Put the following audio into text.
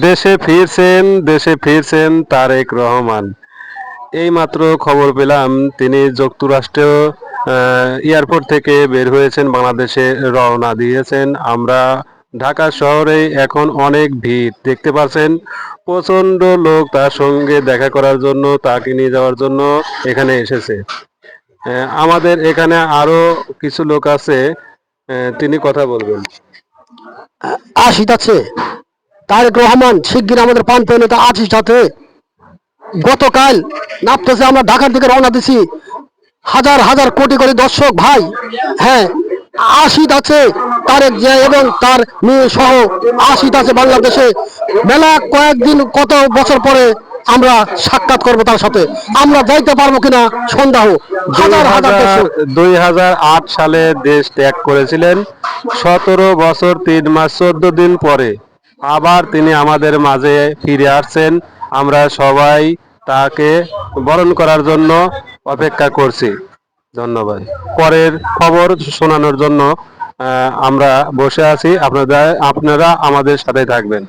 দেশে ফিরছেন দেশে ফিরছেন তারেক রহমান। এইমাত্র খবর পেলাম, তিনি যুক্তরাষ্ট্র এয়ারপোর্ট থেকে বের হয়েছেন, বাংলাদেশে রওনা দিয়েছেন। আমরা ঢাকা শহরে এখন অনেক ভিড়, দেখতে পাচ্ছেন প্রচণ্ড লোক তার সঙ্গে দেখা করার জন্য, তাকে নিয়ে যাওয়ার জন্য এখানে এসেছে। আমাদের এখানে আরও কিছু লোক আছে তিনি কথা বলবেন। আশিস আছে। তারেক রহমান শিগগির আমাদের প্রান্তীয় নেতা আশিস সাথে। গতকাল নাপতেছে আমরা ঢাকার দিকে রওনা দিছি। হাজার হাজার কোটি কোটি দর্শক ভাই। হ্যাঁ আশিত আছে তারেক জিয়া এবং তার মেয়ে সহ আশিত আছে বাংলাদেশে। মেলা কয়েকদিন কত বছর পরে আমরা সাক্ষাৎ করব তার সাথে। আমরা যাইতে পারব কিনা সন্দেহ। হাজার হাজার দুই হাজার আট সালে দেশ ত্যাগ করেছিলেন। সতেরো বছর তিন মাস চোদ্দ দিন পরে। আবার তিনি আমাদের মাঝে ফিরে আসছেন। আমরা সবাই তাকে বরণ করার জন্য অপেক্ষা করছি। ধন্যবাদ। পরের খবর শোনানোর জন্য আমরা বসে আছি। আপনারা আপনারা আমাদের সাথে থাকবেন।